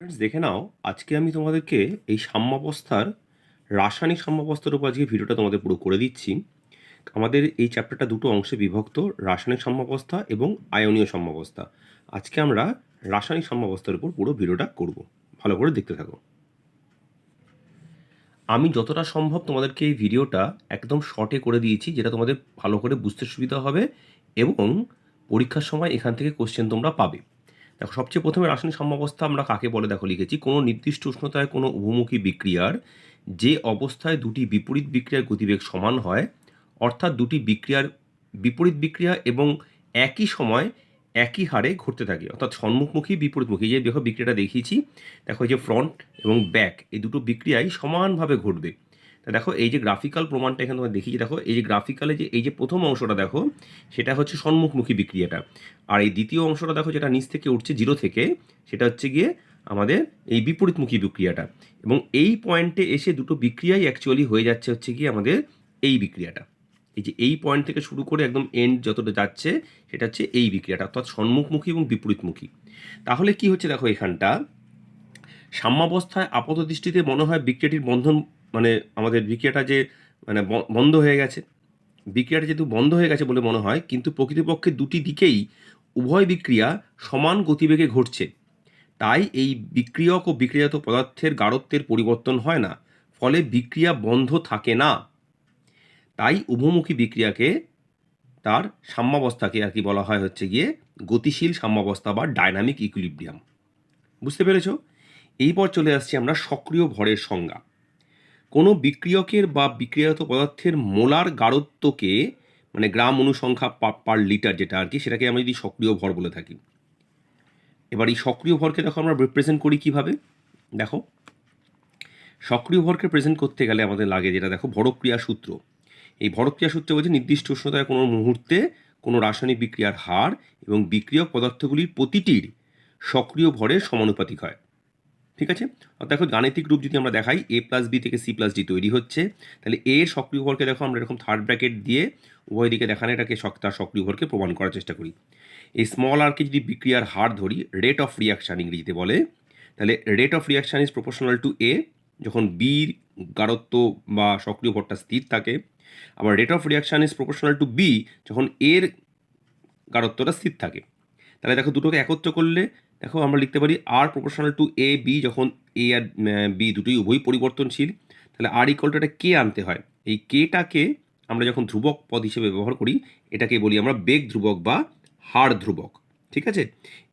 Friends দেখে নাও, আজকে আমি তোমাদেরকে এই সাম্যাবস্থার, রাসায়নিক সাম্যাবস্থার উপর আজকে ভিডিওটা তোমাদের পুরো করে দিচ্ছি। আমাদের এই চ্যাপ্টারটা দুটো অংশে বিভক্ত, রাসায়নিক সাম্যাবস্থা এবং আয়নীয় সাম্যাবস্থা। আজকে আমরা রাসায়নিক সাম্যাবস্থার উপর পুরো ভিডিওটা করব। ভালো করে দেখতে থাকো। আমি যতটা সম্ভব তোমাদেরকে এই ভিডিওটা একদম শর্টে করে দিয়েছি, যেটা তোমাদের ভালো করে বুঝতে সুবিধা হবে এবং পরীক্ষার সময় এখান থেকে কোশ্চেন তোমরা পাবে। দেখো, সবচেয়ে প্রথমে রাসায়নিক সাম্যাবস্থা আমরা কাকে বলে দেখো লিখেছি? কোনো নির্দিষ্ট উষ্ণতায় কোনো উভমুখী বিক্রিয়ার যে অবস্থায় দুটি বিপরীত বিক্রিয়ার গতিবেগ সমান হয়, অর্থাৎ দুটি বিক্রিয়ার বিপরীত বিক্রিয়া এবং একই সময় একই হারে ঘটতে থাকে, অর্থাৎ সম্মুখমুখী বিপরীতমুখী, যে দেখো বিক্রিয়াটা দেখিয়েছি, দেখো যে ফ্রন্ট এবং ব্যাক এই দুটো বিক্রিয়াই সমানভাবে ঘটবে। তা দেখো, এই যে গ্রাফিক্যাল প্রমাণটা এখানে তোমার দেখিয়েছি, দেখো, এই যে গ্রাফিক্যালে যে, এই যে প্রথম অংশটা দেখো, সেটা হচ্ছে সম্মুখমুখী বিক্রিয়াটা। আর এই দ্বিতীয় অংশটা দেখো, যেটা নিচ থেকে উঠছে জিরো থেকে, সেটা হচ্ছে গিয়ে আমাদের এই বিপরীতমুখী বিক্রিয়াটা। এবং এই পয়েন্টে এসে দুটো বিক্রিয়াই অ্যাকচুয়ালি হয়ে যাচ্ছে হচ্ছে গিয়ে আমাদের এই বিক্রিয়াটা। এই যে এই পয়েন্ট থেকে শুরু করে একদম এন্ড যতটা যাচ্ছে, সেটা হচ্ছে এই বিক্রিয়াটা, অর্থাৎ সম্মুখমুখী এবং বিপরীতমুখী। তাহলে কি হচ্ছে দেখো এখানটা? সাম্যাবস্থায় আপাত দৃষ্টিতে মনে হয় বিক্রিয়াটির বন্ধন মানে আমাদের বিক্রিয়াটা যে মানে বন্ধ হয়ে গেছে। বিক্রিয়াটা যেহেতু বন্ধ হয়ে গেছে বলে মনে হয়, কিন্তু প্রকৃতপক্ষে দুটি দিকেই উভয় বিক্রিয়া সমান গতিবেগে ঘটছে। তাই এই বিক্রিয়ক ও বিক্রিয়াত পদার্থের গাঢ়ত্বের পরিবর্তন হয় না, ফলে বিক্রিয়া বন্ধ থাকে না। তাই উভমুখী বিক্রিয়াকে তার সাম্যাবস্থাকে আর কি বলা হয় হচ্ছে গিয়ে গতিশীল সাম্যাবস্থা বা ডায়নামিক ইকুইলিব্রিয়াম বুঝতে পেরেছ? এইপর চলে আসছি আমরা সক্রিয় ভরের সংজ্ঞা। কোনো বিক্রিয়কের বা বিক্রিয়াত পদার্থের মোলার গাঢ়ত্বকে মানে গ্রাম অনুসংখ্যা পার লিটার যেটা আর কি, সেটাকে আমরা যদি সক্রিয় ভর বলে থাকি। এবার এই সক্রিয় ভরকে দেখো আমরা রিপ্রেজেন্ট করি কীভাবে? দেখো, সক্রিয় ভরকে প্রেজেন্ট করতে গেলে আমাদের লাগে যেটা দেখো, ভরক্রিয়া সূত্র। এই ভরক্রিয়া সূত্র বলছে নির্দিষ্ট উষ্ণতায় কোনো মুহূর্তে কোনো রাসায়নিক বিক্রিয়ার হার এবং বিক্রিয়ক পদার্থগুলির প্রতিটির সক্রিয় ভরের সমানুপাতিক হয়। ঠিক আছে? দেখো গাণিতিক রূপ যদি আমরা দেখাই এ প্লাস বি থেকে সি প্লাস ডি তৈরি হচ্ছে, তাহলে এ সক্রিয় ভরকে দেখো আমরা এরকম থার্ড ব্র্যাকেট দিয়ে উভয় দিকে দেখানো এটাকে তার সক্রিয় ভরকে প্রমাণ করার চেষ্টা করি। এই স্মল আরকে যদি বিক্রিয়ার হার ধরি রেট অফ রিয়াকশান ইংরেজিতে বলে, তাহলে rate of reaction is proportional to A যখন বির গাঢ়ত্ব বা সক্রিয় ভরটা স্থির থাকে, আবার rate of reaction is proportional to B যখন এর গাঢ়ত্বটা স্থির থাকে। তাহলে দেখো দুটোকে একত্র করলে দেখো আমরা লিখতে পারি আর প্রপোর্শনাল টু এ বি যখন এ আর বি দুটোই উভয়ই পরিবর্তনশীল, তাহলে আর ইকলটা কে আনতে হয়। এই কেটাকে আমরা যখন ধ্রুবক পদ হিসেবে ব্যবহার করি, এটাকে বলি আমরা বেগ ধ্রুবক বা হার ধ্রুবক, ঠিক আছে?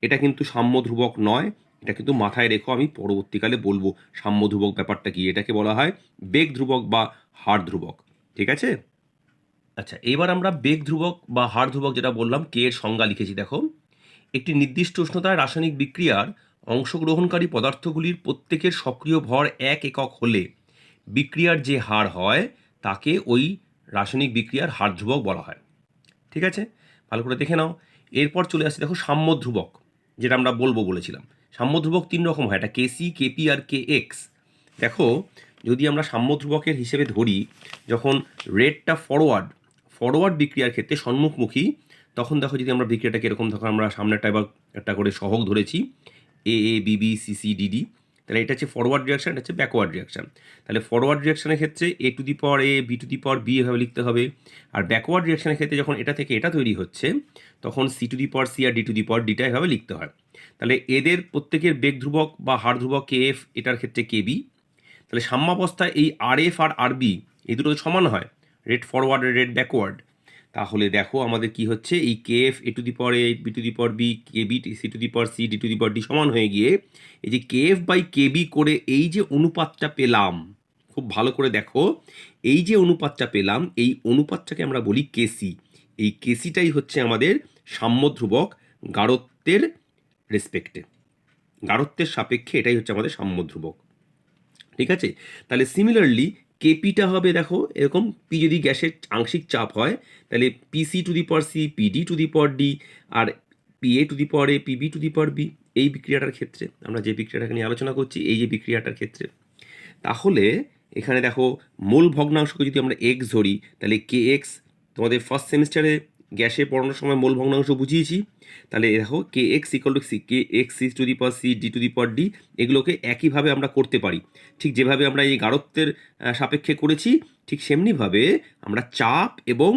এটা কিন্তু সাম্য ধ্রুবক নয়, এটা কিন্তু মাথায় রেখো, আমি পরবর্তীকালে বলব সাম্য ধ্রুবক ব্যাপারটা কি, এটাকে বলা হয় বেগ ধ্রুবক বা হার ধ্রুবক, ঠিক আছে? আচ্ছা এবার আমরা বেগ ধ্রুবক বা হার ধ্রুবক যেটা বললাম কে এর সংজ্ঞা লিখেছি, দেখো। একটি নির্দিষ্ট উষ্ণতায় রাসায়নিক বিক্রিয়ার অংশগ্রহণকারী পদার্থগুলির প্রত্যেকের সক্রিয় ভর এক একক হলে বিক্রিয়ার যে হার হয়, তাকে ওই রাসায়নিক বিক্রিয়ার হার ধ্রুবক বলা হয়। ঠিক আছে? ভালো করে দেখে নাও। এরপর চলে আসছে দেখো সাম্য ধ্রুবক যেটা আমরা বলব বলেছিলাম। সাম্য ধ্রুবক তিন রকম হয়, একটা কেসি কেপি আর কে এক্স দেখো, যদি আমরা সাম্য ধ্রুবকের হিসেবে ধরি, যখন রেটটা ফরওয়ার্ড ফরওয়ার্ড বিক্রিয়ার ক্ষেত্রে সম্মুখমুখী তখন দেখো যদি আমরা বিক্রিয়াটাকে এরকম দেখো আমরা সামনেটা এবার একটা করে সহগ ধরেছি A A B B C C D D তাহলে এটা হচ্ছে ফরওয়ার্ড রিয়াকশান এটা হচ্ছে ব্যাকওয়ার্ড রিয়াকশান তাহলে ফরওয়ার্ড রিয়াকশানের ক্ষেত্রে A to the power A B to the power B এভাবে লিখতে হবে। আর ব্যাকওয়ার্ড রিয়াকশানের ক্ষেত্রে যখন এটা থেকে এটা তৈরি হচ্ছে, তখন C to the power C R D to the power ডিটা এভাবে লিখতে হয়। তাহলে এদের প্রত্যেকের বেগ ধ্রুবক বা হার ধ্রুবক কে এফ এটার ক্ষেত্রে কে বি তাহলে সাম্যাবস্থায় এই আর এফ আর আর বি এই দুটো সমান হয় রেড ফরওয়ার্ড রেড ব্যাকওয়ার্ড তাহলে দেখো আমাদের কি হচ্ছে? এই K F A to the power A B to the power B K B C to the power C D two the power D সমান হয়ে গিয়ে এই যে K F by K B করে এই যে অনুপাতটা পেলাম, খুব ভালো করে দেখো, এই যে অনুপাতটা পেলাম, এই অনুপাতটাকে আমরা বলি কেসি এই কেসিটাই হচ্ছে আমাদের সাম্য ধ্রুবক গাঢ়ত্বের রেসপেক্টে গাঢ়ত্বের সাপেক্ষে এটাই হচ্ছে আমাদের সাম্য ধ্রুবক ঠিক আছে? তাহলে সিমিলারলি কেপিটা হবে দেখো, এরকম পি যদি গ্যাসের আংশিক চাপ হয়, তাহলে পিসি two the power C PD to the power D R P A to the power A PB two the power B এই বিক্রিয়াটার ক্ষেত্রে, আমরা যে বিক্রিয়াটাকে নিয়ে আলোচনা করছি, এই যে বিক্রিয়াটার ক্ষেত্রে। তাহলে এখানে দেখো মূল ভগ্নাংশকে যদি আমরা এক্স ধরি, তাহলে কে এক্স তোমাদের ফার্স্ট সেমিস্টারে গ্যাসে পড়ানোর সময় মোল ভগ্নাংশ বুঝিয়েছি। তাহলে দেখো K X equal to C K X C to the power C D to the power D এগুলোকে একইভাবে আমরা করতে পারি। ঠিক যেভাবে আমরা এই গাঢ়ত্বের সাপেক্ষে করেছি, ঠিক সেমনিভাবে আমরা চাপ এবং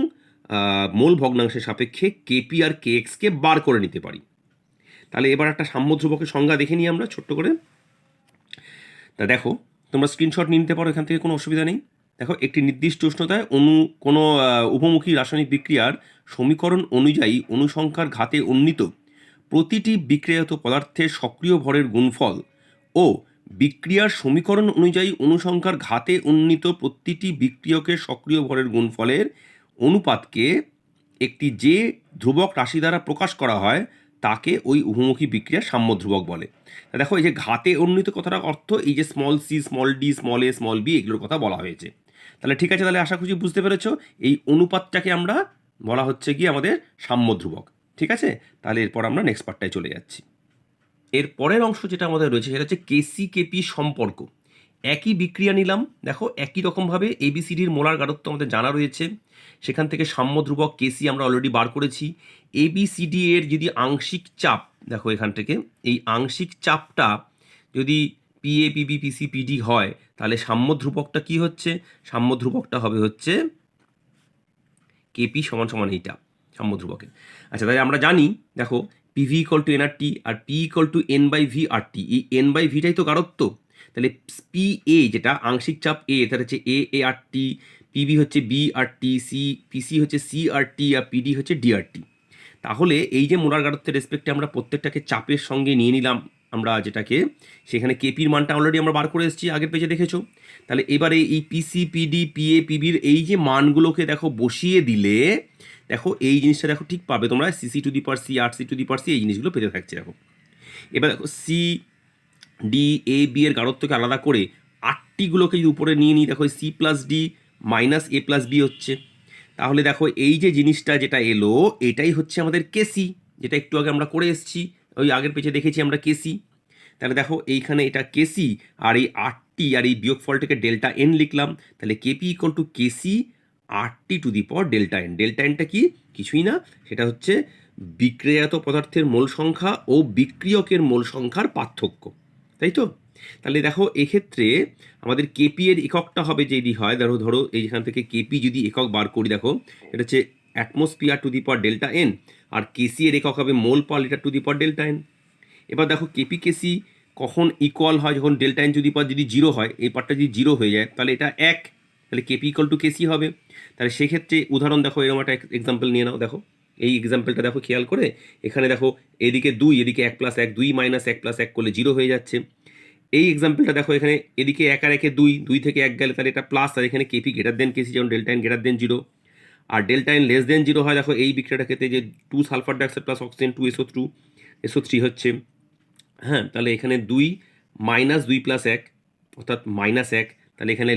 মোল ভগ্নাংশের সাপেক্ষে কেপি আর কে এক্সকে বার করে নিতে পারি। তাহলে এবার একটা সাম্য ধ্রুবকের সংজ্ঞা দেখে নিই আমরা, ছোট্ট করে। তা দেখো, তোমরা স্ক্রিনশট নিতে পারো, এখান থেকে কোনো অসুবিধা নেই। দেখো, একটি নির্দিষ্ট উষ্ণতায় অনু, কোনো উপমুখী রাসায়নিক বিক্রিয়ার সমীকরণ অনুযায়ী অনুসংখ্যার ঘাতে উন্নীত। প্রতিটি বিক্রিয়াত পদার্থের সক্রিয় ভরের গুণফল ও বিক্রিয়ার সমীকরণ অনুযায়ী অনুসংখ্যার ঘাতে উন্নীত প্রতিটি বিক্রিয়কের সক্রিয় ভরের গুণফলের অনুপাতকে একটি যে ধ্রুবক রাশি দ্বারা প্রকাশ করা হয়, তাকে ওই উভমুখী বিক্রিয়ার সাম্য ধ্রুবক বলে। দেখো, এই যে ঘাতে উন্নীত কথাটার অর্থ এই যে small C small D small A small B এগুলোর কথা বলা হয়েছে। তাহলে ঠিক আছে, তাহলে আশা করছি বুঝতে পেরেছ। এই অনুপাতটাকে আমরা বলা হচ্ছে কি আমাদের সাম্য ধ্রুবক। ঠিক আছে? তাহলে এরপর আমরা নেক্সট পার্টটায় চলে যাচ্ছি। এর পরের অংশ যেটা আমাদের রয়েছে, সেটা হচ্ছে কেসি কেপি সম্পর্ক। একই বিক্রিয়া নিলাম। দেখো, একই রকমভাবে এবিসিডির মোলার গাঢ়ত্ব আমাদের জানা রয়েছে। সেখান থেকে সাম্য ধ্রুবক কেসি আমরা অলরেডি বার করেছি। এবিসিডি এর যদি আংশিক চাপ, দেখো এখান থেকে, এই আংশিক চাপটা যদি পিএ পিবি পিসি পিডি হয় তাহলে সাম্য ধ্রুবকটা কি হচ্ছে? সাম্য ধ্রুবকটা হবে হচ্ছে কেপি সমান সমান এইটা সাম্য ধ্রুবকের আচ্ছা তাহলে আমরা জানি, দেখো PV equal to NRT R P equal to N by V R T এই এন বাই ভিটাই তো গাঢ়ত্ব তাহলে পি এ যেটা আংশিক চাপ এ তার হচ্ছে A A R T PB হচ্ছে B R T C PC হচ্ছে সি আর টি আর পিডি হচ্ছে ডিআরটি তাহলে এই যে মোলার গাঢ়ত্বের রেসপেক্টে আমরা প্রত্যেকটাকে চাপের সঙ্গে নিয়ে নিলাম আমরা যেটাকে, সেখানে কেপির মানটা অলরেডি আমরা বার করে এসেছি, আগের পেজে দেখেছ? তাহলে এবারে এই পিসি পিডি পিএ পিবির এই যে মানগুলোকে দেখো বসিয়ে দিলে, দেখো এই জিনিসটা দেখো ঠিক পাবে তোমরা CC to the power C R C to the power C এই জিনিসগুলো পেতে থাকছে দেখো। এবার দেখো সি ডি এ বি এর গাঢ়ত্বকে আলাদা করে আটটিগুলোকে যদি উপরে নিয়ে নিই, দেখো C plus D minus A plus B হচ্ছে। তাহলে দেখো এই যে জিনিসটা যেটা এলো, এটাই হচ্ছে আমাদের কেসি যেটা একটু আগে আমরা করে এসেছি। ওই আগের পেজে দেখেছি আমরা কেসি তাহলে দেখো এইখানে এটা কেসি আর এই আটটি আর এই বিয়োগফলটাকে ডেল্টা এন লিখলাম। তাহলে KP equal to KC RT to the power delta N delta এনটা কি? কিছুই না। সেটা হচ্ছে বিক্রিয়াত পদার্থের মোল সংখ্যা ও বিক্রিয়কের মোল সংখ্যার পার্থক্য। তাই তো? তাহলে দেখো এক্ষেত্রে আমাদের কেপি এর এককটা হবে যদি হয়, ধরো ধরো, এইখান থেকে কেপি যদি একক বার করি, দেখো, এটা হচ্ছে atmosphere to the power delta N R KC এর একক হবে mole per litre to the power delta N এবার দেখো কেপি কেসি কখন ইকুয়াল হয় যখন ডেল্টা এন যদি পাওয়ার যদি জিরো হয়, এই পার্টটা যদি জিরো হয়ে যায়, তাহলে এটা এক। তাহলে কেপি ইকুয়াল টু কেসি হবে। তাহলে সেক্ষেত্রে উদাহরণ দেখো, এরকম একটা এক্সাম্পল নিয়ে নাও দেখো। এই এক্সাম্পলটা দেখো খেয়াল করে। এখানে দেখো এদিকে দুই, এদিকে এক প্লাস এক, দুই মাইনাস এক প্লাস এক করলে জিরো হয়ে যাচ্ছে। এই এক্সাম্পলটা দেখো, এখানে এদিকে এক আর একে দুই দুই থেকে এক গেলে তাহলে এটা প্লাস আর এখানে কেপি গ্রেটার দেন কেসি যেমন delta N greater than zero আর delta N less than zero হয়, দেখো এই বিক্রিয়াটা ক্ষেত্রে যে two sulphur dioxide plus oxygen to SO two SO three হচ্ছে হ্যাঁ তাহলে এখানে দুই মাইনাস দুই প্লাস এক, অর্থাৎ মাইনাস এক, তাহলে এখানে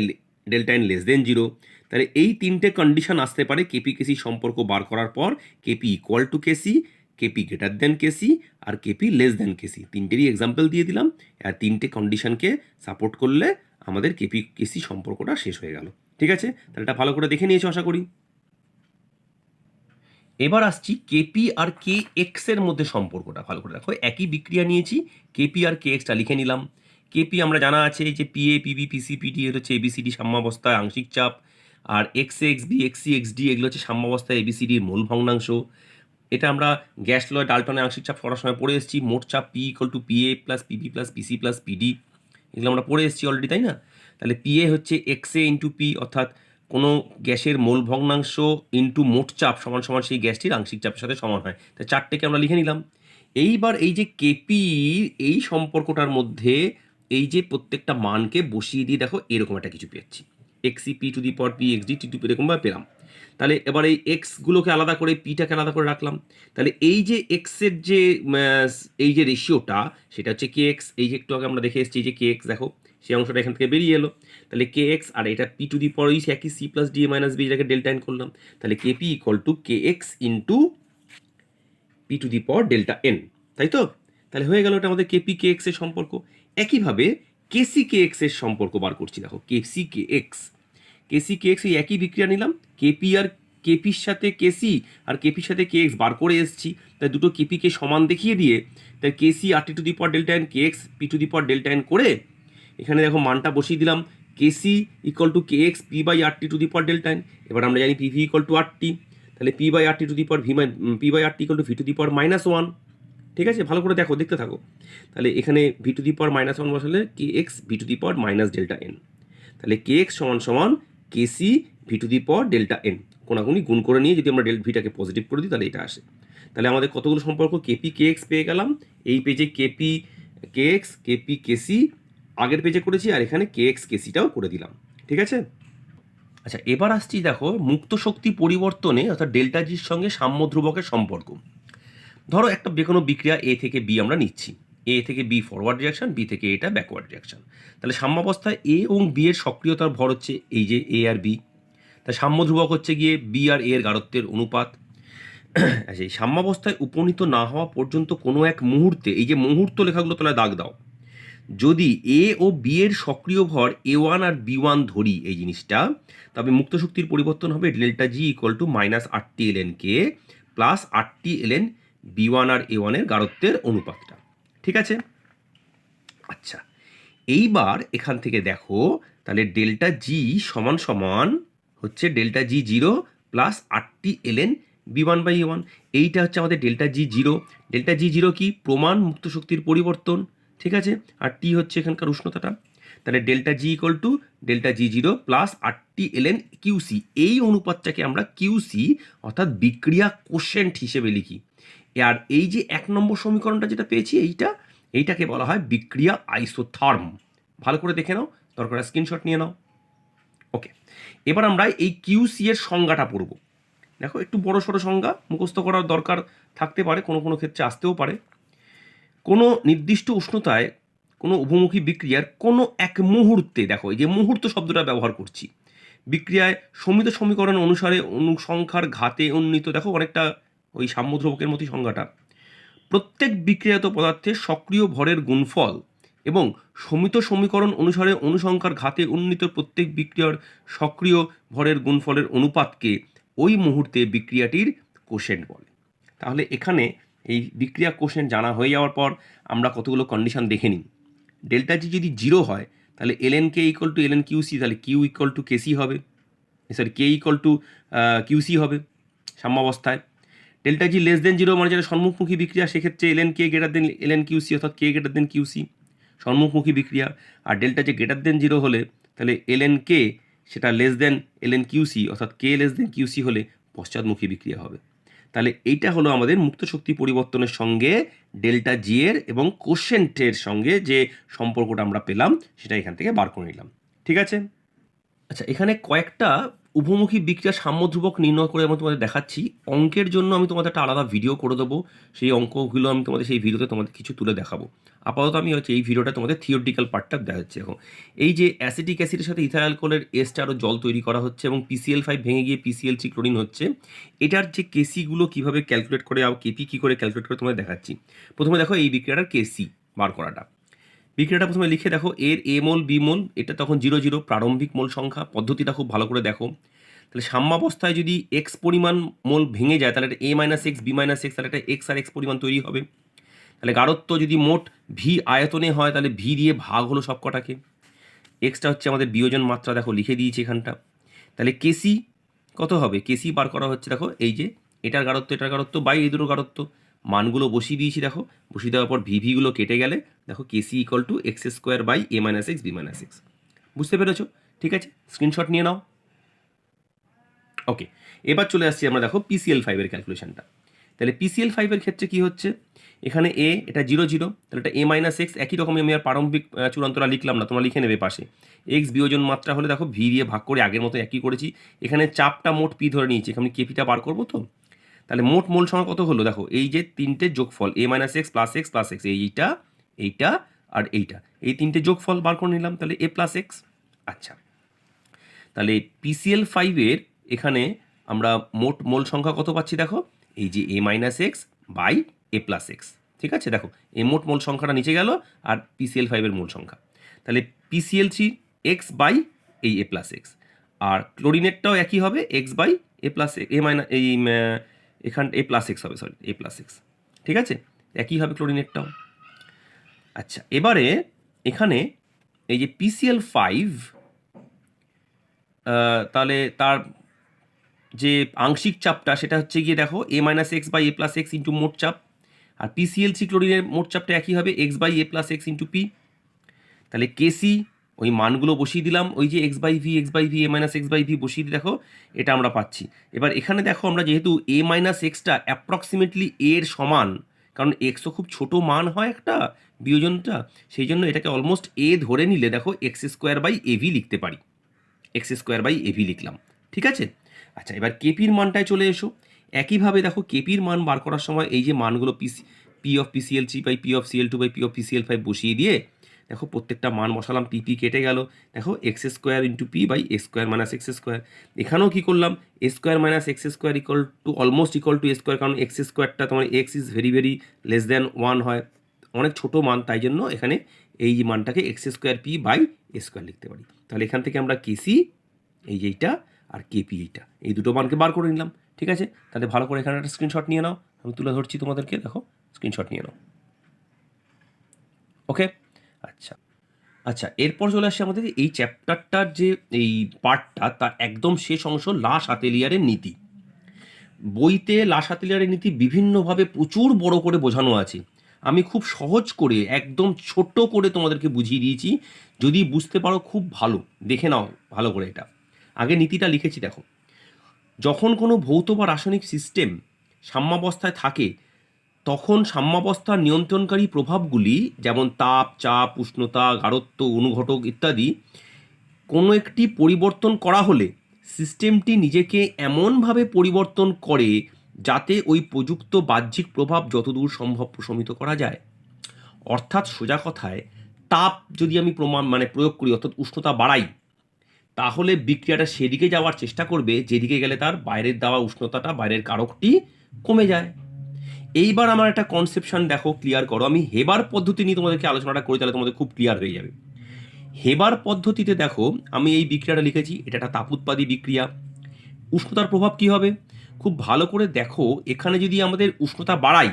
delta N less than zero তাহলে এই তিনটে কন্ডিশন আসতে পারে কেপি কেসি সম্পর্ক বার করার পর KP equal to KC KP greater than KC R KP less than KC তিনটেরই এক্সাম্পল দিয়ে দিলাম, আর তিনটে কন্ডিশনকে সাপোর্ট করলে আমাদের কেপি কেসি সম্পর্কটা শেষ হয়ে গেল। ঠিক আছে? তাহলে এটা ভালো করে দেখে নিয়েছো, আশা করি। এবার আসছি কেপি আর কে এক্সের মধ্যে সম্পর্কটা, ভালো করে দেখো। একই বিক্রিয়া নিয়েছি কেপি আর কে এক্সটা লিখে নিলাম। কেপি আমরা জানা আছে যে পিএ পিবি পিসি পিডি এর হচ্ছে এবিসিডি সাম্যাবস্থায় আংশিক চাপ। আর X X B XC X D এগুলো হচ্ছে সাম্যাবস্থায় এবিসিডির মূল ভগ্নাংশ। এটা আমরা গ্যাস লয় ডালটনের আংশিক চাপ পড়ার সময় পড়ে এসেছি। মোট চাপ P equal to PA plus PB plus PC plus PD এগুলো আমরা পড়ে এসেছি অলরেডি তাই না? তাহলে পিএ হচ্ছে এক্স এ ইন্টু পি অর্থাৎ কোনো গ্যাসের মোল ভগ্নাংশ ইন্টু মোট চাপ সমান সমান সেই গ্যাসটির আংশিক চাপের সাথে সমান হয়। তা চারটেকে আমরা লিখে নিলাম। এইবার এই যে কেপি এই সম্পর্কটার মধ্যে এই যে প্রত্যেকটা মানকে বসিয়ে দিয়ে দেখো এরকম একটা কিছু পেয়েছি। এক্সি P to the power P X D T to এরকমভাবে পেলাম। তাহলে এবার এই এক্সগুলোকে আলাদা করে পিটাকে আলাদা করে রাখলাম। তাহলে এই যে এক্সের যে এই যে রেশিওটা সেটা হচ্ছে কে এক্স এই যে একটু আগে আমরা দেখে এসেছি যে কে এক্স দেখো সেই অংশটা এখান থেকে বেরিয়ে এলো। তাহলে কে এক্স আর এটা পি টু দি পর ওই একই C plus D minus B এটাকে ডেল্টা এন করলাম। তাহলে K P equal to K X into P to the power delta N তাই তো? তাহলে হয়ে গেল এটা আমাদের কেপি কে এক্সের সম্পর্ক। একইভাবে কেসি কে এক্সের সম্পর্ক বার করছি, দেখো কেসি কে এক্স কেসি কে এক্স এই একই বিক্রিয়া নিলাম। কেপি আর কেপির সাথে কেসি আর কেপির সাথে কে এক্স বার করে এসেছি। তাই দুটো কেপিকে সমান দেখিয়ে দিয়ে, তাই কেসি আর T to the power delta N K X P to the power delta N করে এখানে দেখো মানটা বসিয়ে দিলাম KC equal to K X P by R T to the power delta N এবার আমরা জানি PV equal to R T তাহলে P by R T to the power V my P by R T equal to V to the power minus one ঠিক আছে? ভালো করে দেখো, দেখতে থাকো। তাহলে এখানে V to the power minus one বসালে K X V to the power minus delta N তাহলে কে এক্স সমান সমান KC V to the power delta N কোনাকুনি গুণ করে নিয়ে যদি আমরা ডেল ভিটাকে পজিটিভ করে দিই, তাহলে এটা আসে। তাহলে আমাদের কতগুলো সম্পর্ক? কেপি কে এক্স পেয়ে গেলাম। এই পেজে KP K X KP KC আগের পেজে করেছি আর এখানে কে এক্স কেসিটাও করে দিলাম। ঠিক আছে? আচ্ছা এবার আসছি দেখো, মুক্ত শক্তি পরিবর্তনে অর্থাৎ ডেল্টা জির সঙ্গে সাম্য ধ্রুবকের সম্পর্ক। ধরো একটা যে কোনো বিক্রিয়া এ থেকে বি আমরা নিচ্ছি। এ থেকে বি ফরওয়ার্ড রিয়াকশন বি থেকে এটা ব্যাকওয়ার্ড রিয়াকশন তাহলে সাম্যাবস্থায় এ এবং বি এর সক্রিয়তার ভর হচ্ছে এই যে এ আর বি তা সাম্য ধ্রুবক হচ্ছে গিয়ে বি আর এর গাঢ়ত্বের অনুপাত। আচ্ছা এই সাম্যাবস্থায় উপনীত না হওয়া পর্যন্ত কোনো এক মুহূর্তে, এই যে মুহূর্ত লেখাগুলো তোলা দাগ দাও। যদি এ ও বি এর সক্রিয় ভর এ ওয়ান আর বি ওয়ান ধরি এই জিনিসটা, তবে মুক্ত শক্তির পরিবর্তন হবে delta G equal to minus RT L N K plus RT L N B one R A ওয়ানের গাঢ়ত্বের অনুপাতটা। ঠিক আছে? আচ্ছা এইবার এখান থেকে দেখো, তাহলে ডেল্টা জি সমান সমান হচ্ছে delta G zero plus RT LN B one by A one এইটা হচ্ছে আমাদের delta G zero delta G zero কি? প্রমাণ মুক্ত শক্তির পরিবর্তন। ঠিক আছে? আর টি হচ্ছে এখানকার উষ্ণতাটা। তাহলে delta G equal to delta G zero plus আটটি এলএন কিউসি এই অনুপাতটাকে আমরা কিউসি অর্থাৎ বিক্রিয়া কোশেন্ট হিসেবে লিখি। আর এই যে এক নম্বর সমীকরণটা যেটা পেয়েছি, এইটা, এইটাকে বলা হয় বিক্রিয়া আইসোথার্ম ভালো করে দেখে নাও, দরকার স্ক্রিনশট নিয়ে নাও। ওকে এবার আমরা এই কিউসি এর সংজ্ঞাটা পড়ব। দেখো, একটু বড় সড়ো সংজ্ঞা, মুখস্থ করার দরকার থাকতে পারে, কোনো কোনো ক্ষেত্রে আসতেও পারে। কোনো নির্দিষ্ট উষ্ণতায় কোনো উভমুখী বিক্রিয়ার কোনো এক মুহূর্তে, দেখো, এই যে মুহূর্ত শব্দটা ব্যবহার করছি, বিক্রিয়ায় সমিত সমীকরণ অনুসারে অনুসংখ্যার ঘাতে উন্নীত, দেখো, অনেকটা ওই সাম্যদ্রবকের মতোই সংজ্ঞাটা, প্রত্যেক বিক্রিয়াত পদার্থের সক্রিয় ভরের গুণফল এবং সমিত সমীকরণ অনুসারে অনুসংখ্যার ঘাতে উন্নীত প্রত্যেক বিক্রিয়ার সক্রিয় ভরের গুণফলের অনুপাতকে ওই মুহূর্তে বিক্রিয়াটির কোশেন্ট বলে। তাহলে এখানে এই বিক্রিয়া কোশ্চেন জানা হয়ে যাওয়ার পর আমরা কতগুলো কন্ডিশন দেখে নিই। ডেল্টা জি যদি জিরো হয়, তাহলে L N K equal to L N QC তাহলে কিউ ইকুয়াল টু কেসি হবে। Sorry K equal to QC হবে সাম্যাবস্থায়। Delta G less than zero মানে যেটা সম্মুখমুখী বিক্রিয়া, সেক্ষেত্রে L N K greater than L N QC অর্থাৎ কে গ্রেটার দেন কিউসি সম্মুখমুখী বিক্রিয়া। আর ডেল্টা যে গ্রেটার দেন জিরো হলে, তাহলে এল এন কে সেটা less than L N QC অর্থাৎ কে লেস দেন কিউসি হলে পশ্চাৎমুখী বিক্রিয়া হবে। তাহলে এইটা হলো আমাদের মুক্ত শক্তি পরিবর্তনের সঙ্গে ডেল্টা জি এর এবং কোশেন্টের সঙ্গে যে সম্পর্কটা আমরা পেলাম, সেটা এখান থেকে বার করে নিলাম। ঠিক আছে? আচ্ছা এখানে কয়েকটা উভমুখী বিক্রিয়া সাম্য ধ্রুবক নির্ণয় করে আমি তোমাদের দেখাচ্ছি। অঙ্কের জন্য আমি তোমাদের একটা আলাদা ভিডিও করে দেবো। সেই অঙ্কগুলো আমি তোমাদের সেই ভিডিওতে তোমাদের কিছু তুলে দেখাবো। আপাতত আমি হচ্ছে এই ভিডিওটা তোমাদের থিওরিটিক্যাল পার্টটা দেখাচ্ছি এখন। এই যে অ্যাসিটিক অ্যাসিডের সাথে ইথাইলকোলের এসটা আরও জল তৈরি করা হচ্ছে এবং পিসিএল ফাইভ ভেঙে গিয়ে পিসিএল থ্রি ক্লোরিন হচ্ছে, এটার যে কেসিগুলো কীভাবে ক্যালকুলেট করে, আর কেপি কী করে ক্যালকুলেট করে তোমাদের দেখাচ্ছি। প্রথমে দেখো এই বিক্রিয়াটার কেসি বার করাটা। বিক্রিয়াটা প্রথমে লিখে দেখো, এর এ মোল, বি মোল, এটা তখন জিরো জিরো, প্রারম্ভিক মোল সংখ্যা, পদ্ধতিটা খুব ভালো করে দেখো। তাহলে সাম্যাবস্থায় যদি এক্স পরিমাণ মোল ভেঙে যায়, তাহলে এটা A minus X B minus X তাহলে একটা এক্স আর এক্স পরিমাণ তৈরি হবে। তাহলে গাঢ়ত্ব যদি মোট ভি আয়তনে হয়, তাহলে ভি দিয়ে ভাগ হলো সব কটাকে। এক্সটা হচ্ছে আমাদের বিয়োজন মাত্রা, দেখো লিখে দিয়েছি এখানটা। তাহলে কেসি কত হবে? কেসি বার করা হচ্ছে, দেখো, এই যে, এটার গাঢ়ত্ব এটার গাঢ়ত্ব বাই এই দুটো গাঢ়ত্ব। মানগুলো বসিয়ে দিয়েছি, দেখো। বসিয়ে দেওয়ার পর ভিভিগুলো কেটে গেলে, দেখো, KC equal to X square by A minus X B minus X বুঝতে পেরেছ? ঠিক আছে? স্ক্রিনশট নিয়ে নাও। ওকে এবার চলে আসছি আমরা, দেখো পিসিএল ফাইভের ক্যালকুলেশনটা তাহলে পিসিএল ফাইভের ক্ষেত্রে কি হচ্ছে? এখানে এ এটা জিরো জিরো তাহলে এটা এ মাইনাস এক্স একই রকমই আমি আর প্রারম্ভিক চূড়ান্তরা লিখলাম না, তোমরা লিখে নেবে পাশে। এক্স বিয়োজন মাত্রা হলে, দেখো ভি দিয়ে ভাগ করে আগের মতো একই করেছি। এখানে চাপটা মোট পি ধরে নিয়েছি, এখানে কেপিটা বার করব তো? তাহলে মোট মোল সংখ্যা কত হলো? দেখো, এই যে তিনটে যোগফল A minus X plus X plus X এইটা এইটা আর এইটা। এই তিনটে যোগফল বার করে নিলাম, তাহলে এ প্লাস এক্স আচ্ছা। তাহলে পিসিএল ফাইভের এখানে আমরা মোট মোল সংখ্যা কত পাচ্ছি দেখো? এই যে A minus X by A plus X ঠিক আছে? দেখো এ মোট মোল সংখ্যাটা নিচে গেল আর পিসিএল ফাইভের মোল সংখ্যা। তাহলে পিসিএল থ্রি এক্স বাই এই এ প্লাস এক্স আর ক্লোরিনেটটাও একই হবে X by A plus A minus এই এখান এ প্লাস এক্স হবে সরি এ প্লাস এক্স ঠিক আছে? একই হবে ক্লোরিনেরটাও আচ্ছা এবারে এখানে এই যে পিসিএল ফাইভ তাহলে তার যে আংশিক চাপটা, সেটা হচ্ছে গিয়ে দেখো A minus X by A plus X into মোট চাপ, আর পিসিএল সি ক্লোরিনের মোট চাপটা একই হবে X by A plus X into P তাহলে কেসি ওই মানগুলো বসিয়ে দিলাম, ওই যে X by V X by V A minus X by V বসিয়ে দিয়ে দেখো, এটা আমরা পাচ্ছি। এবার এখানে দেখো আমরা যেহেতু এ মাইনাস এক্সটা অ্যাপ্রক্সিমেটলি এর সমান, কারণ এক্সও খুব ছোট মান হয় একটা বিয়োজনটা, সেই জন্য এটাকে অলমোস্ট এ ধরে নিলে দেখো এক্স স্কোয়ার বাই এভি লিখতে পারি। এক্স স্কোয়ার বাই এভি লিখলাম, ঠিক আছে? আচ্ছা এবার কেপির মানটায় চলে এসো। একইভাবে দেখো কেপির মান বার করার সময় এই যে মানগুলো PC P of PCL three by P of CL two by P of PCL five বসিয়ে দিয়ে দেখো, প্রত্যেকটা মান বসালাম পি পি কেটে গেল। দেখো X square into P by A square minus X square এখানেও কী করলাম? A square minus X square equal to almost equal to A square কারণ এক্স স্কোয়ারটা তোমার X is very very less than one হয়। অনেক ছোট মান, তাই জন্য এখানে এই মানটাকে X square P by A square লিখতে পারি। তাহলে এখান থেকে আমরা কেসি এই এইটা, আর কেপি এইটা। এই দুটো মানকে বার করে নিলাম, ঠিক আছে? তাহলে ভালো করে এখানে একটা স্ক্রিনশট নিয়ে নাও। আমি তুলে ধরছি তোমাদেরকে, দেখো স্ক্রিনশট নিয়ে নাও। ওকে আচ্ছা। আচ্ছা এরপর চলে আসছে আমাদের এই চ্যাপ্টারটার যে এই পার্টটা তার একদম শেষ অংশ লাশ আতেলিয়ারের নীতি। বইতে লাশ আতেলিয়ারের নীতি বিভিন্নভাবে প্রচুর বড় করে বোঝানো আছে। আমি খুব সহজ করে, একদম ছোট করে তোমাদেরকে বুঝিয়ে দিয়েছি। যদি বুঝতে পারো, খুব ভালো। দেখে নাও, ভালো করে এটা। আগে নীতিটা লিখেছি, দেখো। যখন কোনো ভৌত বা রাসায়নিক সিস্টেম সাম্যাবস্থায় থাকে তখন সাম্যাবস্থার নিয়ন্ত্রণকারী প্রভাবগুলি, যেমন তাপ, চাপ, উষ্ণতা, গাঢ়ত্ব, অনুঘটক ইত্যাদি, কোনো একটি পরিবর্তন করা হলে সিস্টেমটি নিজেকে এমনভাবে পরিবর্তন করে যাতে ওই প্রযুক্ত বাহ্যিক প্রভাব যতদূর সম্ভব প্রশমিত করা যায়। অর্থাৎ সোজা কথায়, তাপ যদি আমি প্রমাণ মানে প্রয়োগ করি, অর্থাৎ উষ্ণতা বাড়াই, তাহলে বিক্রিয়াটা সেদিকে যাওয়ার চেষ্টা করবে, যেদিকে গেলে তার বাইরের দেওয়া উষ্ণতাটা, বাইরের কারকটি কমে যায়। এইবার আমার একটা কনসেপশন দেখো ক্লিয়ার করো। আমি হেবার পদ্ধতি নিয়ে তোমাদেরকে আলোচনাটা করি, তাহলে তোমাদের খুব ক্লিয়ার হয়ে যাবে। হেবার পদ্ধতিতে দেখো, আমি এই বিক্রিয়াটা লিখেছি, এটা একটা তাপুৎপাদী বিক্রিয়া। উষ্ণতার প্রভাব কি হবে? খুব ভালো করে দেখো, এখানে যদি আমাদের উষ্ণতা বাড়াই,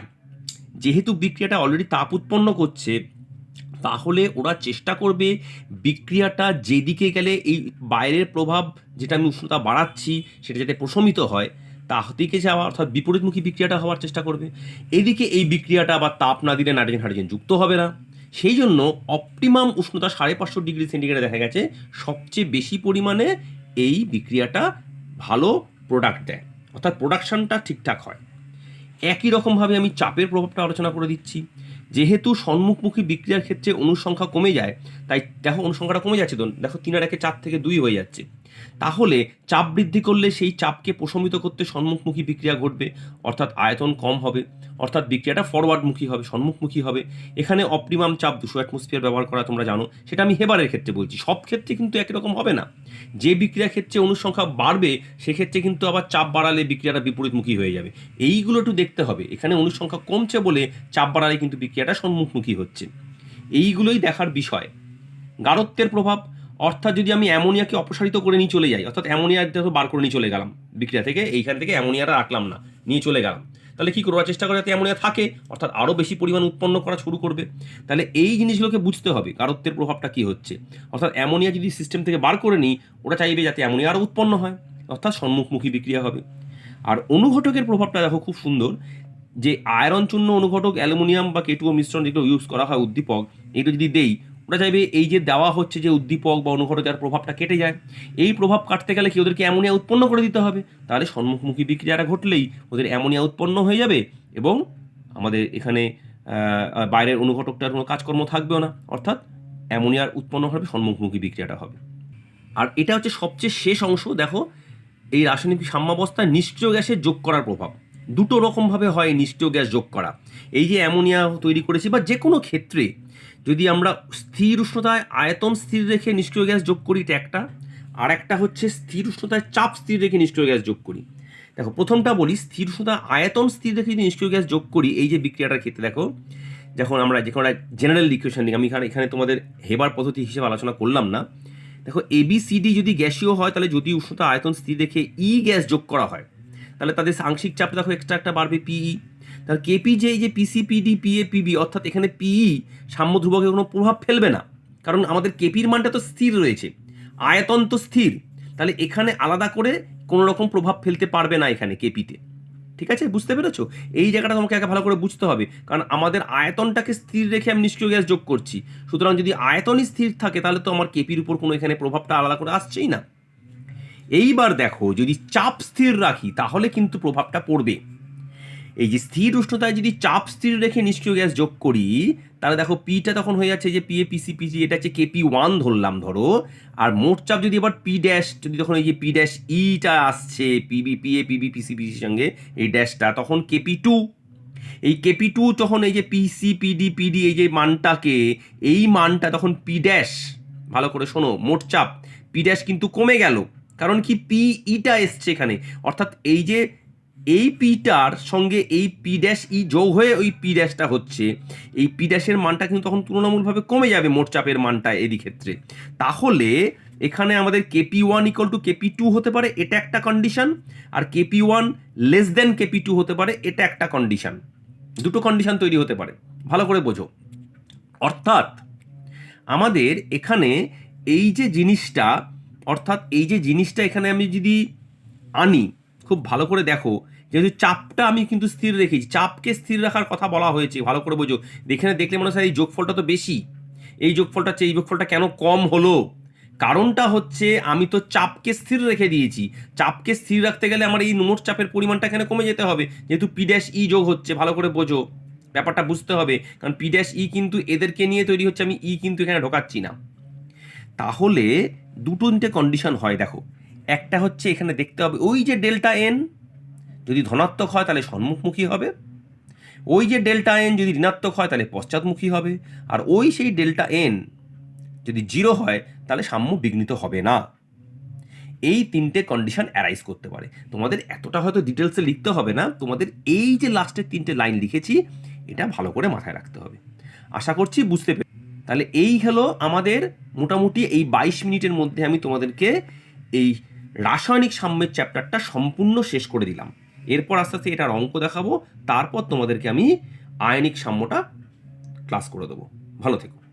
যেহেতু বিক্রিয়াটা অলরেডি তাপ উৎপন্ন করছে, তাহলে ওরা চেষ্টা করবে বিক্রিয়াটা যেদিকে গেলে এই বাইরের প্রভাব, যেটা আমি উষ্ণতা বাড়াচ্ছি, সেটা যাতে প্রশমিত হয় তা দিকে যাওয়া অর্থাৎ বিপরীতমুখী বিক্রিয়াটা হওয়ার চেষ্টা করবে। এদিকে এই বিক্রিয়াটা আবার তাপ না দিলে নাইট্রোজেন, হাইড্রোজেন যুক্ত হবে না। সেই জন্য অপটিমাম উষ্ণতা সাড়ে পাঁচশো ডিগ্রি সেন্টিগ্রেডে দেখা গেছে, সবচেয়ে বেশি পরিমাণে এই বিক্রিয়াটা ভালো প্রোডাক্ট দেয়। অর্থাৎ প্রোডাকশনটা ঠিকঠাক হয়। একই রকমভাবে আমি চাপের প্রভাবটা আলোচনা করে দিচ্ছি। যেহেতু সম্মুখমুখী বিক্রিয়ার ক্ষেত্রে অনুসংখ্যা কমে যায়, তাই দেখো অনুসংখ্যাটা কমে যাচ্ছে তো। দেখো তিন আর একে চার থেকে দুই হয়ে যাচ্ছে। তাহলে চাপ বৃদ্ধি করলে সেই চাপকে প্রশমিত করতে সম্মুখমুখী বিক্রিয়া ঘটবে, অর্থাৎ আয়তন কম হবে, অর্থাৎ বিক্রিয়াটা ফরওয়ার্ডমুখী হবে, সম্মুখমুখী হবে। এখানে অপটিমাম চাপ দুশো অ্যাটমসফিয়ার ব্যবহার করা তোমরা জানো, সেটা আমি হেবারের ক্ষেত্রে বলছি। সব ক্ষেত্রে কিন্তু একই রকম হবে না। যে বিক্রিয়ার ক্ষেত্রে অনুসংখ্যা বাড়বে, সেক্ষেত্রে কিন্তু আবার চাপ বাড়ালে বিক্রিয়াটা বিপরীতমুখী হয়ে যাবে। এইগুলো একটু দেখতে হবে। এখানে অনুসংখ্যা কমছে বলে চাপ বাড়ালে কিন্তু বিক্রিয়াটা সম্মুখমুখী হচ্ছে। এইগুলোই দেখার বিষয়। গাঢ়ত্বের প্রভাব অর্থাৎ যদি আমি অ্যামোনিয়াকে অপসারিত করে নিয়ে চলে যাই, অর্থাৎ অ্যামোনিয়াটা তো বার করে নিয়ে চলে গেলাম বিক্রিয়া থেকে, এইখান থেকে অ্যামোনিয়াটা রাখলাম না, নিয়ে চলে গেলাম। তাহলে কী করব চেষ্টা করে যাতে অ্যামোনিয়া থাকে? অর্থাৎ আরও বেশি পরিমাণ উৎপন্ন করা শুরু করবে। তাহলে এই জিনিসগুলোকে বুঝতে হবে, কারত্বের প্রভাবটা কী হচ্ছে। অর্থাৎ অ্যামোনিয়া যদি সিস্টেম থেকে বার করে নিই ওটা চাইবে যাতে অ্যামোনিয়া আরও উৎপন্ন হয়, অর্থাৎ সম্মুখমুখী বিক্রিয়া হবে। আর অনুঘটকের প্রভাবটা দেখো খুব সুন্দর, যে আয়রন চূর্ণ অনুঘটক, অ্যালুমিনিয়াম বা কেটুও মিশ্রণ যেগুলো ইউজ করা হয় উদ্দীপক এগুলো যদি দেই ওরা চাইবে এই যে দেওয়া হচ্ছে যে উদ্দীপক বা অনুঘটকের প্রভাবটা কেটে যায়, এই প্রভাব কাটতে গেলে কি ওদেরকে অ্যামোনিয়া উৎপন্ন করে দিতে হবে? তাহলে সম্মুখমুখী বিক্রিয়াটা ঘটলেই ওদের অ্যামোনিয়া উৎপন্ন হয়ে যাবে এবং আমাদের এখানে বাইরের অনুঘটকটার কোনো কাজকর্ম থাকবেও না। অর্থাৎ অ্যামোনিয়ার উৎপন্ন হবে সম্মুখমুখী বিক্রিয়াটা হবে। আর এটা হচ্ছে সবচেয়ে শেষ অংশ। দেখো, এই রাসায়নিক সাম্যাবস্থায় নিষ্ক্রিয় গ্যাসের যোগ করার প্রভাব। দুটো রকমভাবে হয় নিষ্ক্রিয় গ্যাস যোগ করা। এই যে অ্যামোনিয়া তৈরি করেছি বা যে কোনো ক্ষেত্রে যদি আমরা স্থির উষ্ণতায় আয়তন স্থির রেখে নিষ্ক্রিয় গ্যাস যোগ করি এটা একটা, আর একটা হচ্ছে স্থির উষ্ণতায় চাপ স্থির রেখে নিষ্ক্রিয় গ্যাস যোগ করি। দেখো, প্রথমটা বলি, স্থির উষ্ণতায় আয়তন স্থির রেখে যদি নিষ্ক্রিয় গ্যাস যোগ করি, এই যে বিক্রিয়াটার ক্ষেত্রে দেখো, যখন আমরা যখন জেনারেল ইকুয়েশন নিই, আমি এখানে এখানে তোমাদের হেবার পদ্ধতি হিসেবে আলোচনা করলাম না। দেখো এবিসিডি যদি গ্যাসীয় হয়, তাহলে যদি উষ্ণতা আয়তন স্থির রেখে ই গ্যাস যোগ করা হয়, তাহলে তাদের আংশিক চাপ দেখো এক্সট্রা একটা বাড়বে পিই তাহলে কেপি যে এই যে পিসিপিডি পিএ পিবি অর্থাৎ এখানে পিই সাম্য ধ্রুবকে কোনো প্রভাব ফেলবে না। কারণ আমাদের কেপির মানটা তো স্থির রয়েছে। আয়তন তো স্থির। তাহলে এখানে আলাদা করে কোনো রকম প্রভাব ফেলতে পারবে না এখানে কেপিতে ঠিক আছে? বুঝতে পেরেছ? এই জায়গাটা তোমাকে আগে ভালো করে বুঝতে হবে। কারণ আমাদের আয়তনটাকে স্থির রেখে আমি নিষ্ক্রিয় গ্যাস যোগ করছি। সুতরাং যদি আয়তনই স্থির থাকে, তাহলে তো আমার কেপির উপর কোনো এখানে প্রভাবটা আলাদা করে আসছেই না। এইবার দেখো, যদি চাপ স্থির রাখি, তাহলে কিন্তু প্রভাবটা পড়বে। এই যে স্থির উষ্ণতায় যদি চাপ স্থির রেখে নিষ্ক্রিয় গ্যাস যোগ করি, তাহলে দেখো পিটা তখন হয়ে যাচ্ছে যে পিএ পিসি পিজি এটা হচ্ছে কেপি ওয়ান ধরলাম ধরো। আর মোট চাপ যদি আবার পি ড্যাশ যদি তখন এই যে পি ড্যাশ ইটা আসছে পিবি পিএ পিবি পিসি পিসির সঙ্গে, এই ড্যাশটা তখন কেপি টু এই কেপি টু তখন এই যে পিসি পিডি পিডি এই যে মানটাকে, এই মানটা তখন পি ড্যাশ ভালো করে শোনো, মোট চাপ। পি ড্যাশ কিন্তু কমে গেল, কারণ কি পি ইটা এসছে এখানে। অর্থাৎ এই যে এই পিটার সঙ্গে এই পি ড্যাশ ই যোগ হয়ে ওই পি ড্যাশটা হচ্ছে। এই পি ড্যাশের মানটা কিন্তু তখন তুলনামূলকভাবে কমে যাবে মোট চাপের মানটা এদিক ক্ষেত্রে। তাহলে এখানে আমাদের KP one equal to KP two হতে পারে, এটা একটা কন্ডিশন আর KP one less than KP two হতে পারে, এটা একটা কন্ডিশন দুটো কন্ডিশন তৈরি হতে পারে, ভালো করে বোঝো। অর্থাৎ আমাদের এখানে এই যে জিনিসটা, অর্থাৎ এই যে জিনিসটা এখানে আমি যদি আনি, খুব ভালো করে দেখো যেহেতু চাপটা আমি কিন্তু স্থির রেখেছি, চাপকে স্থির রাখার কথা বলা হয়েছে, ভালো করে বোঝো। এখানে দেখলে মনে হয় এই যোগফলটা তো বেশি। এই যোগফলটা এই যোগফলটা কেন কম হলো? কারণটা হচ্ছে, আমি তো চাপকে স্থির রেখে দিয়েছি। চাপকে স্থির রাখতে গেলে আমার এই মোট চাপের পরিমাণটা এখানে কমে যেতে হবে? যেহেতু পি ড্যাশ ই যোগ হচ্ছে, ভালো করে বোঝো। ব্যাপারটা বুঝতে হবে, কারণ পি ড্যাশ ই কিন্তু এদেরকে নিয়ে তৈরি হচ্ছে, আমি ই কিন্তু এখানে ঢোকাচ্ছি না। তাহলে দুটো তিনটে কন্ডিশন হয়, দেখো। একটা হচ্ছে, এখানে দেখতে হবে, ওই যে ডেল্টা এন যদি ধনাত্মক হয় তাহলে সম্মুখমুখী হবে। ওই যে ডেল্টা এন যদি ঋণাত্মক হয় তাহলে পশ্চাৎমুখী হবে। আর ওই সেই ডেল্টা এন যদি জিরো হয় তাহলে সাম্য বিঘ্নিত হবে না। এই তিনটে কন্ডিশন অ্যারাইজ করতে পারে। তোমাদের এতটা হয়তো ডিটেলসে লিখতে হবে না। তোমাদের এই যে লাস্টের তিনটে লাইন লিখেছি, এটা ভালো করে মাথায় রাখতে হবে। আশা করছি বুঝতে পেরে তাহলে এই হলো আমাদের মোটামুটি এই বাইশ মিনিটের মধ্যে আমি তোমাদেরকে এই রাসায়নিক সাম্যের চ্যাপ্টারটা সম্পূর্ণ শেষ করে দিলাম। এরপর আস্তে আস্তে এটার অঙ্ক দেখাবো। তারপর তোমাদেরকে আমি আয়নিক সাম্যটা ক্লাস করে দেবো। ভালো থেকো।